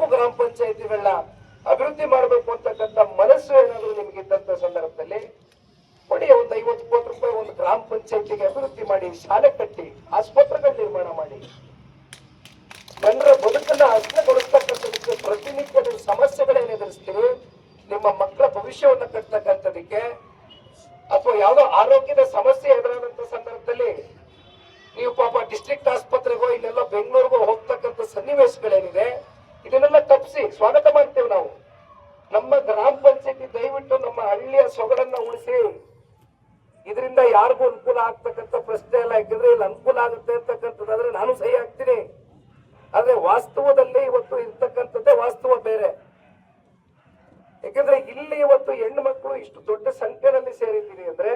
ನಾಲ್ಕು ಗ್ರಾಮ ಪಂಚಾಯತಿಗಳನ್ನ ಅಭಿವೃದ್ಧಿ ಮಾಡಬೇಕು ಅಂತಕ್ಕಂಥ ಮನಸ್ಸು ಏನಾದರೂ ನಿಮ್ಗೆ ಇದ್ದಂತ ಸಂದರ್ಭದಲ್ಲಿ ಕೊಡಿ, ಒಂದು ಐವತ್ತು ಕೋಟಿ ರೂಪಾಯಿ ಒಂದು ಗ್ರಾಮ ಪಂಚಾಯತಿಗೆ ಅಭಿವೃದ್ಧಿ ಮಾಡಿ, ಶಾಲೆ ಕಟ್ಟಿ, ಆಸ್ಪತ್ರೆಗಳ ನಿರ್ಮಾಣ ಮಾಡಿ. ಜನರ ಬದುಕನ್ನ ಹಸನಗೊಳಿಸ್ತಕ್ಕಂಥದಕ್ಕೆ ಪ್ರತಿನಿತ್ಯದ ಸಮಸ್ಯೆಗಳೇನು ಎದುರಿಸ್ತೀವಿ. ನಿಮ್ಮ ಮಕ್ಕಳ ಭವಿಷ್ಯವನ್ನ ಕಟ್ಟತಕ್ಕಂಥದಕ್ಕೆ ಅಥವಾ ಯಾವುದೋ ಆರೋಗ್ಯದ ಸಮಸ್ಯೆ ಎದುರಾದಂತ ಸಂದರ್ಭದಲ್ಲಿ ನೀವು ಪಾಪ ಡಿಸ್ಟ್ರಿಕ್ಟ್ ಆಸ್ಪತ್ರೆಗೋ ಇಲ್ಲೆಲ್ಲ ಬೆಂಗಳೂರಿಗೋ ಹೋಗ್ತಕ್ಕಂಥ ಸನ್ನಿವೇಶಗಳೇನಿದೆ ಇದನ್ನೆಲ್ಲ ತಪ್ಪಿಸಿ ಸ್ವಾಗತ ಮಾಡ್ತೇವೆ ನಾವು ನಮ್ಮ ಗ್ರಾಮ ಪಂಚಾಯತಿ ದಯವಿಟ್ಟು ಹಳ್ಳಿಯ ಸೊಗಡನ್ನ ಉಳಿಸಿ. ಇದರಿಂದ ಯಾರಿಗೂ ಅನುಕೂಲ ಆಗ್ತಕ್ಕಂಥ ಪ್ರಶ್ನೆ ಇಲ್ಲ ಯಾಕಂದ್ರೆ ಇಲ್ಲಿ ಅನುಕೂಲ ಆಗುತ್ತೆ ಅಂತಕ್ಕಂಥದ್ದಾದ್ರೆ ನಾನು ಸಹಿ ಹಾಕ್ತೀನಿ. ಆದ್ರೆ ವಾಸ್ತವದಲ್ಲಿ ಇವತ್ತು ಇರ್ತಕ್ಕಂಥದ್ದೇ ವಾಸ್ತವ ಬೇರೆ. ಯಾಕಂದ್ರೆ ಇಲ್ಲಿ ಇವತ್ತು ಹೆಣ್ಣು ಮಕ್ಕಳು ಇಷ್ಟು ದೊಡ್ಡ ಸಂಖ್ಯೆಯಲ್ಲಿ ಸೇರಿದ್ದೀನಿ ಅಂದ್ರೆ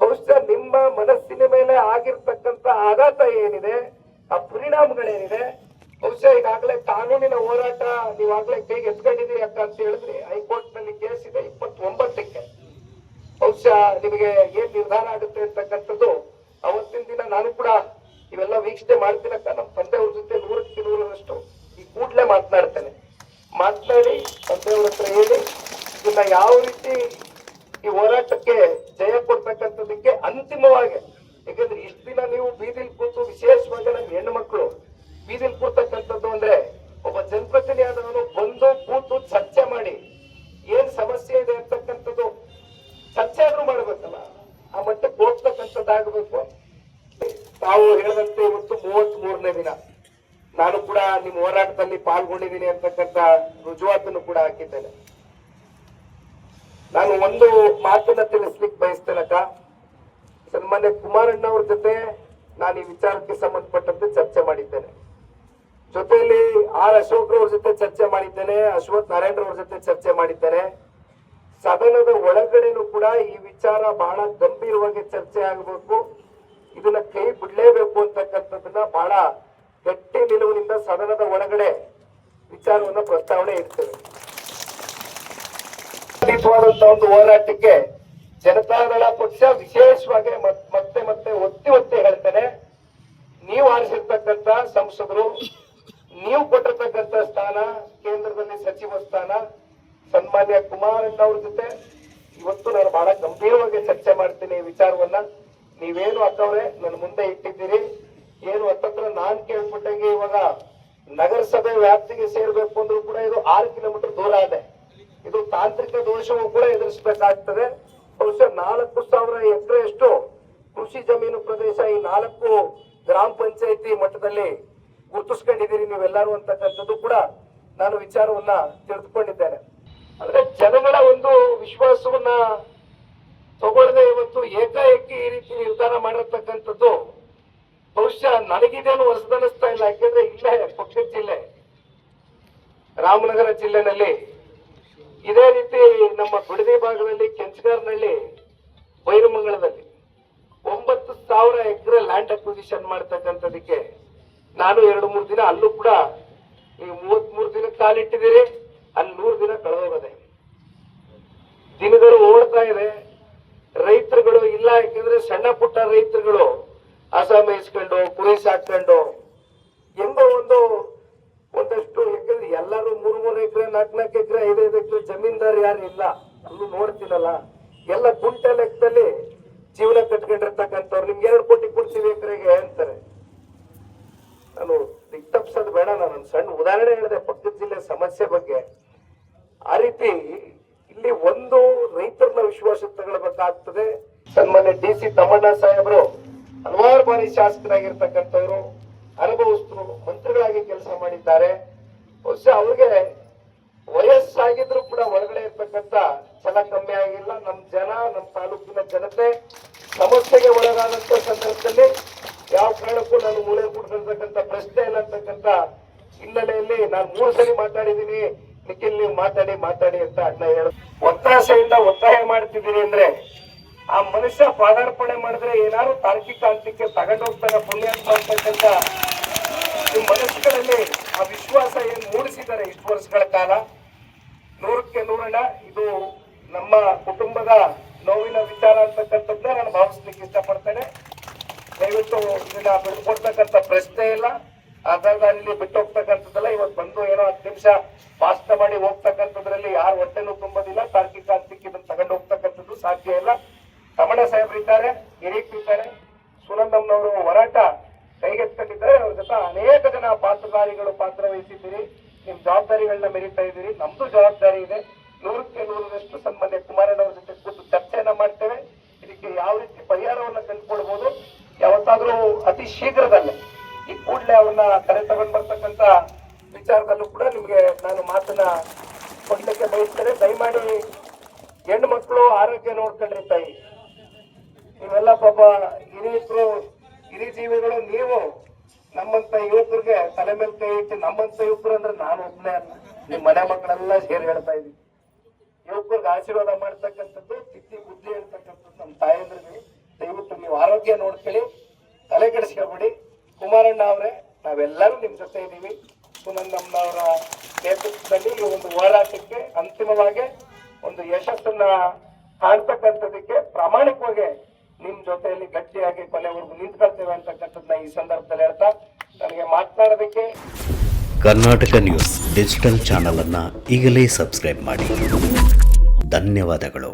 ಬಹುಶಃ ನಿಮ್ಮ ಮನಸ್ಸಿನ ಮೇಲೆ ಆಗಿರ್ತಕ್ಕಂಥ ಆಘಾತ ಏನಿದೆ, ಆ ಪರಿಣಾಮಗಳೇನಿದೆ, ಬಹುಶಃ ಈಗಾಗಲೇ ಕಾನೂನಿನ ಹೋರಾಟ ನೀವಾಗಲೇ ಕೈಗೆ ಎತ್ಕೊಂಡಿದ್ದೀರಿ ಅಕ್ಕ ಅಂತ ಹೇಳಿದ್ರಿ. ಹೈಕೋರ್ಟ್ ನಿಮಗೆ ಏನ್ ನಿರ್ಧಾರ ಆಗುತ್ತೆ ಅಂತಕ್ಕಂಥದ್ದು ಅವತ್ತಿನ ದಿನ ನಾನು ಕೂಡ ಇವೆಲ್ಲ ವೀಕ್ಷಣೆ ಮಾಡ್ತೀನಕ್ಕ ನಮ್ಮ ತಂದೆಯವ್ರ ಜೊತೆ ನೂರಕ್ಕೆ ನೂರರಷ್ಟು ಈ ಕೂಡ್ಲೆ ಮಾತನಾಡ್ತೇನೆ. ಮಾತನಾಡಿ ತಂದೆಯವ್ರ ಹತ್ರ ಹೇಳಿ, ಇದನ್ನ ಯಾವ ರೀತಿ ಈ ಹೋರಾಟಕ್ಕೆ ಜಯ ಕೊಡ್ತಕ್ಕಂಥದಕ್ಕೆ ಅಂತಿಮವಾಗಿ, ಯಾಕಂದ್ರೆ ಇಷ್ಟು ದಿನ ನೀವು ಬೀದಿಲ್ ಕೂತು ವಿಶೇಷವಾಗಿ ನಮ್ಮ ಹೆಣ್ಣು ಮಕ್ಕಳು ಬೀದಿಲ್ ಕೂರ್ತಕ್ಕಂಥದ್ದು ಅಂದ್ರೆ ಒಬ್ಬ ಜನಪ್ರತಿನಿಧಿ ಆದವನು ಬಂದು ಕೂತು ಚರ್ಚೆ ಮಾಡಿ ಏನ್ ಸಮಸ್ಯೆ ಇದೆ ಅಂತಕ್ಕಂಥದ್ದು ಹೋಗ್ತಕ್ಕಂಥದ್ದಾಗಬೇಕು ತಾವು ಹೇಳಿದಂತೆ ಇವತ್ತು ಮೂವತ್ತ್ ಮೂರನೇ ದಿನ. ನಾನು ಕೂಡ ನಿಮ್ಮ ಹೋರಾಟದಲ್ಲಿ ಪಾಲ್ಗೊಂಡಿದ್ದೀನಿ ಅಂತಕ್ಕಂತ ರುಜುವಾತನ್ನು ಕೂಡ ಹಾಕಿದ್ದೇನೆ. ನಾನು ಒಂದು ಮಾತನ್ನ ತಿಳಿಸ್ಲಿಕ್ಕೆ ಬಯಸ್ತೇನಕ್ಕ ಸನ್ಮಾನ್ಯ ಕುಮಾರಣ್ಣ ಅವ್ರ ಜೊತೆ ನಾನು ಈ ವಿಚಾರಕ್ಕೆ ಸಂಬಂಧಪಟ್ಟಂತೆ ಚರ್ಚೆ ಮಾಡಿದ್ದೇನೆ. ಜೊತೆಯಲ್ಲಿ ಆರ್ ಅಶೋಕ್ ಅವ್ರ ಜೊತೆ ಚರ್ಚೆ ಮಾಡಿದ್ದೇನೆ, ಅಶ್ವಥ್ ನಾರಾಯಣ ಅವ್ರ ಜೊತೆ ಚರ್ಚೆ ಮಾಡಿದ್ದೇನೆ. ಸದನದ ಒಳಗಡೆನೂ ಕೂಡ ಈ ವಿಚಾರ ಬಹಳ ಗಂಭೀರವಾಗಿ ಚರ್ಚೆ ಆಗಬೇಕು. ಇದನ್ನ ಕೈ ಬಿಡ್ಲೇಬೇಕು ಅಂತಕ್ಕಂಥದ್ದನ್ನ ಬಹಳ ಗಟ್ಟಿ ನಿಲುವಿನಿಂದ ಸದನದ ಒಳಗಡೆ ವಿಚಾರವನ್ನ ಪ್ರಸ್ತಾವನೆ ಇಡ್ತೇವೆ ಒಂದು ಹೋರಾಟಕ್ಕೆ ಜನತಾದಳ ಪಕ್ಷ ವಿಶೇಷವಾಗಿ ಮತ್- ಮತ್ತೆ ಮತ್ತೆ ಒತ್ತಿ ಒತ್ತಿ ಹೇಳ್ತೇನೆ. ನೀವು ಆರಿಸಿರ್ತಕ್ಕಂತ ಸಂಸದರು, ನೀವು ಕೊಟ್ಟಿರ್ತಕ್ಕಂಥ ಸ್ಥಾನ, ಕೇಂದ್ರದಲ್ಲಿ ಸಚಿವ ಸ್ಥಾನ ಸನ್ಮಾನ್ಯ ಕುಮಾರ್ ಅಣ್ಣ ಅವ್ರ ಜೊತೆ. ಇವತ್ತು ನಾನು ಬಹಳ ಗಂಭೀರವಾಗಿ ಚರ್ಚೆ ಮಾಡ್ತೀನಿ ಈ ವಿಚಾರವನ್ನ. ನೀವೇನು ಅಕ್ಕವ್ರೆ, ನನ್ನ ಮುಂದೆ ಇಟ್ಟಿದ್ದೀರಿ. ಏನು ಹತ್ತತ್ರ ನಾನ್ ಕೇಳ್ಬಿಟ್ಟಂಗೆ ಇವಾಗ ನಗರಸಭೆ ವ್ಯಾಪ್ತಿಗೆ ಸೇರ್ಬೇಕು ಅಂದ್ರೂ ಕೂಡ ಇದು ಆರು ಕಿಲೋಮೀಟರ್ ದೂರ ಇದೆ. ಇದು ತಾಂತ್ರಿಕ ದೋಷವೂ ಕೂಡ ಎದುರಿಸಬೇಕಾಗ್ತದೆ. ಬಹುಶಃ ನಾಲ್ಕು ಸಾವಿರ ಎಕರೆಯಷ್ಟು ಕೃಷಿ ಜಮೀನು ಪ್ರದೇಶ ಈ ನಾಲ್ಕು ಗ್ರಾಮ ಪಂಚಾಯತಿ ಮಟ್ಟದಲ್ಲಿ ಗುರುತಿಸ್ಕೊಂಡಿದ್ದೀರಿ ನೀವೆಲ್ಲರೂ ಅಂತಕ್ಕಂಥದ್ದು ಕೂಡ ನಾನು ವಿಚಾರವನ್ನ ತಿಳಿದುಕೊಂಡಿದ್ದೇನೆ. ಅಂದ್ರೆ ಜನಗಳ ಒಂದು ವಿಶ್ವಾಸವನ್ನ ತಗೊಳ್ಳದೆ ಇವತ್ತು ಏಕಾಏಕಿ ಈ ರೀತಿ ನಿರ್ಧಾರ ಮಾಡಿರ್ತಕ್ಕಂಥದ್ದು ಬಹುಶಃ ನನಗಿದೇನು ಹೊಸದನಿಸ್ತಾ ಇಲ್ಲ. ಯಾಕೆಂದ್ರೆ ಇಲ್ಲೇ ಪಕ್ಷದ ಜಿಲ್ಲೆ, ರಾಮನಗರ ಜಿಲ್ಲೆನಲ್ಲಿ ಇದೇ ರೀತಿ ನಮ್ಮ ಬಿಡದಿ ಭಾಗದಲ್ಲಿ ಕೆಂಚಗಾರ್ನಹಳ್ಳಿ ಬೈರಮಂಗಳದಲ್ಲಿ ಒಂಬತ್ತು ಸಾವಿರ ಎಕರೆ ಲ್ಯಾಂಡ್ ಅಕ್ವಿಸಿಷನ್ ಮಾಡ್ತಕ್ಕಂಥದಕ್ಕೆ ನಾನು ಎರಡು ಮೂರು ದಿನ ಅಲ್ಲೂ ಕೂಡ ನೀವು ಮೂವತ್ತ್ ಮೂರು ದಿನ ಕಾಲಿಟ್ಟಿದ್ದೀರಿ. ಅಲ್ಲಿ ನೂರು ದಿನ ಕಳೆದೋಗದೆ. ದಿನಗಳು ಓಡ್ತಾ ಇದೆ. ರೈತರುಗಳು ಇಲ್ಲ, ಯಾಕೆಂದ್ರೆ ಸಣ್ಣ ಪುಟ್ಟ ರೈತರುಗಳು ಅಸಾಮ ಇಸ್ಕೊಂಡು ಕುರಿ ಸಾಕೊಂಡು ಎಂಬ ಒಂದು, ಒಂದಷ್ಟು ಯಾಕಂದ್ರೆ ಎಲ್ಲರೂ ಮೂರು ಮೂರು ಎಕರೆ, ನಾಲ್ಕು ನಾಲ್ಕು ಎಕರೆ ಐದೈದು ಎಕರೆ ಜಮೀನ್ದಾರ್ ಯಾರು ಇಲ್ಲ. ಅಲ್ಲೂ ನೋಡ್ತೀನಲ್ಲ. ಎಲ್ಲ ಗುಂಟೆ ಲೆಕ್ಕದಲ್ಲಿ ಜೀವನ ಕಟ್ಕೊಂಡಿರ್ತಕ್ಕಂಥವ್ರು. ನಿಮ್ಗೆ ಎರಡು ಕೋಟಿ ಕೊಡ್ತೀವಿ ಎಕರೆಗೆ ಅಂತಾರೆ. ನಾನು ದಿಕ್ತಪ್ಸೋದು ಬೇಡ ನಾನು ಸಣ್ಣ ಉದಾಹರಣೆ ಹೇಳಿದೆ, ಪಕ್ಕದ ಜಿಲ್ಲೆ ಸಮಸ್ಯೆ ಬಗ್ಗೆ. ಆ ರೀತಿ ಇಲ್ಲಿ ಒಂದು ರೈತರನ್ನ ವಿಶ್ವಾಸ ತಗೊಳ್ಬೇಕಾಗ್ತದೆ. ಸನ್ಮಾನ್ಯ ಡಿ ಸಿ ತಮ್ಮಣ್ಣ ಸಾಹೇಬರು ಹಲವಾರು ಬಾರಿ ಶಾಸಕರಾಗಿರ್ತಕ್ಕಂಥವ್ರು ಅನುಭವಸ್ತರು ಮಂತ್ರಿಗಳಾಗಿ ಕೆಲಸ ಮಾಡಿದ್ದಾರೆ. ಬಹುಶಃ ಅವ್ರಿಗೆ ವಯಸ್ಸಾಗಿದ್ರು ಕೂಡ ಒಳಗಡೆ ಇರ್ತಕ್ಕಂಥ ಛಲ ಕಮ್ಮಿ ಆಗಿಲ್ಲ. ನಮ್ಮ ಜನ ನಮ್ಮ ತಾಲೂಕಿನ ಜನತೆ ಸಮಸ್ಯೆಗೆ ಒಳಗಾದಂತ ಸಂದರ್ಭದಲ್ಲಿ ಯಾವ ಕಾರಣಕ್ಕೂ ನಾನು ಮೂಳೆ ಕೊಡ್ತಿರ್ತಕ್ಕಂಥ ಪ್ರಶ್ನೆ ಇಲ್ಲ ಅಂತಕ್ಕಂಥ ಹಿನ್ನೆಲೆಯಲ್ಲಿ ನಾನು ಮೂರು ಸರಿ ಮಾತಾಡಿದ್ದೀನಿ. ನಿಖಿಲ್ ಮಾತಾಡಿ ಮಾತಾಡಿ ಅಂತ ಅಣ್ಣ ಹೇಳ. ಒತ್ತಾಸೆಯಿಂದ ಒತ್ತಾಯ ಮಾಡ್ತಿದ್ದೀನಿ ಅಂದ್ರೆ ಆ ಮನುಷ್ಯ ಪಾದಾರ್ಪಣೆ ಮಾಡಿದ್ರೆ ಏನಾದ್ರು ತಾರ್ಕಿಕ ಹಂತಕ್ಕೆ ತಗೊಂಡೋಗ್ತಾನೆ ಪುಣ್ಯ ಅಂತ ಅಂತಕ್ಕಂಥ ನಿಮ್ಮ ಮನಸ್ಸುಗಳಲ್ಲಿ ಆ ವಿಶ್ವಾಸ ಏನ್ ಮೂಡಿಸಿದ್ದಾರೆ ಇಷ್ಟು ವರ್ಷಗಳ ಕಾಲ? ನೂರಕ್ಕೆ ನೂರಣ್ಣ, ಇದು ನಮ್ಮ ಕುಟುಂಬದ ನೋವಿನ ವಿಚಾರ ಅಂತಕ್ಕಂಥದ್ದನ್ನ ನಾನು ಭಾವಿಸ್ಲಿಕ್ಕೆ ಇಷ್ಟಪಡ್ತೇನೆ. ದಯವಿಟ್ಟು ಇದನ್ನ ಬಿಡ್ಕೊಡ್ತಕ್ಕಂಥ ಪ್ರಶ್ನೆ ಇಲ್ಲ. ಅರ್ಧದಲ್ಲಿ ಬಿಟ್ಟು ಹೋಗ್ತಕ್ಕಂಥದ್ದಲ್ಲ ಇವತ್ತು ಬಂದು ಏನೋ ಹತ್ತು ನಿಮಿಷ ಭಾಷಣ ಮಾಡಿ ಹೋಗ್ತಕ್ಕಂಥದ್ರಲ್ಲಿ ಯಾರು ಹೊಟ್ಟೆನೂ ತುಂಬೋದಿಲ್ಲ, ತಾರ್ಕಿಕ ಅಂತಿಕ್ ಇದನ್ನ ತಗೊಂಡು ಹೋಗ್ತಕ್ಕಂಥದ್ದು ಸಾಧ್ಯ ಇಲ್ಲ. ತಮಣ ಸಾಹೇಬ್ರಿದ್ದಾರೆ ಹಿರೀಕ್ರಿದ್ದಾರೆ ಸುನಂದಮ್ಮನವರು ಹೋರಾಟ ಕೈಗೆತ್ತಿಕೊಂಡಿದ್ದಾರೆ. ಅವ್ರ ಜೊತೆ ಅನೇಕ ಜನ ಪಾತ್ರಧಾರಿಗಳು ಪಾತ್ರ ವಹಿಸಿದ್ದೀರಿ. ನಿಮ್ ಜವಾಬ್ದಾರಿಗಳನ್ನ ಮೆರಿತಾ ಇದ್ದೀರಿ. ನಮ್ದು ಜವಾಬ್ದಾರಿ ಇದೆ. ನೂರಕ್ಕೆ ನೂರರಷ್ಟು ಸನ್ಮಾನ್ಯ ಕುಮಾರಣ್ಣವ್ರ ಜೊತೆ ಕೂತು ಚರ್ಚೆಯನ್ನ ಮಾಡ್ತೇವೆ. ಇದಕ್ಕೆ ಯಾವ ರೀತಿ ಪರಿಹಾರವನ್ನ ಕಂಡುಕೊಳ್ಬಹುದು ಯಾವತ್ತಾದ್ರೂ ಅತಿ ಶೀಘ್ರದಲ್ಲೇ. ಕೂಡಲೇ ಅವನ್ನ ಕರೆ ತಗೊಂಡ್ ಬರ್ತಕ್ಕಂತ ವಿಚಾರದಲ್ಲೂ ಕೂಡ ನಿಮ್ಗೆ ನಾನು ಮಾತನ್ನ ಕೊಡ್ಲಿಕ್ಕೆ ಬಯಸ್ತೇನೆ. ದಯಮಾಡಿ ಹೆಣ್ಣು ಮಕ್ಕಳು ಆರೋಗ್ಯ ನೋಡ್ಕೊಂಡ್ರಿ ತಾಯಿ. ನೀವೆಲ್ಲ ಪಾಪ ಹಿರಿಯರು ಹಿರಿ ಜೀವಿಗಳು ನೀವು ನಮ್ಮಂತ ಯುವಕರಿಗೆ ತಲೆ ಮೇಲೆ ಕೈ ಇಟ್ಟು ನಮ್ಮಂತ ಯುವಕರು ಅಂದ್ರೆ ನಾನು ಒಬ್ಬನೇ ಅಲ್ಲ. ನಿಮ್ ಮನೆ ಮಕ್ಕಳೆಲ್ಲ ಸೇರಿ ಹೇಳ್ತಾ ಇದೀವಿ ಯುವಕರಿಗೆ ಆಶೀರ್ವಾದ ಮಾಡ್ತಕ್ಕಂಥದ್ದು ತಿತ್ತಿ ಬುದ್ಧಿ ಹೇಳ್ತಕ್ಕಂಥದ್ದು ನಮ್ಮ ತಾಯಂದ್ರಿಗೆ. ದಯವಿಟ್ಟು ನೀವು ಆರೋಗ್ಯ ನೋಡ್ಕೊಳ್ಳಿ, ತಲೆ ಕೆಡಿಸ್ಕೊಬೇಡಿ. ಕುಮಾರಣ್ಣ ಅವರೇ, ನಾವೆಲ್ಲರೂ ನಿಮ್ಮ ಜೊತೆ ಇದ್ದೀವಿ ಸುನಂದಮ್ಮನವರ ನೇತೃತ್ವದಲ್ಲಿ ಈ ಒಂದು ಹೋರಾಟಕ್ಕೆ ಅಂತಿಮವಾಗಿ ಒಂದು ಯಶಸ್ಸನ್ನ ಕಾಣ್ತಕ್ಕಂಥದಕ್ಕೆ ಪ್ರಾಮಾಣಿಕವಾಗಿ ನಿಮ್ಮ ಜೊತೆಯಲ್ಲಿ ಗಟ್ಟಿಯಾಗಿ ಕೊನೆವರೆಗೂ ನಿಂತ್ಕೊಳ್ತೇವೆ ಅಂತಕ್ಕಂಥದ್ದನ್ನ ಈ ಸಂದರ್ಭದಲ್ಲಿ ಹೇಳ್ತಾ ನನಗೆ ಮಾತನಾಡೋದಕ್ಕೆ ಕರ್ನಾಟಕ ನ್ಯೂಸ್ ಡಿಜಿಟಲ್ ಚಾನಲನ್ನು ಈಗಲೇ ಸಬ್ಸ್ಕ್ರೈಬ್ ಮಾಡಿ. ಧನ್ಯವಾದಗಳು.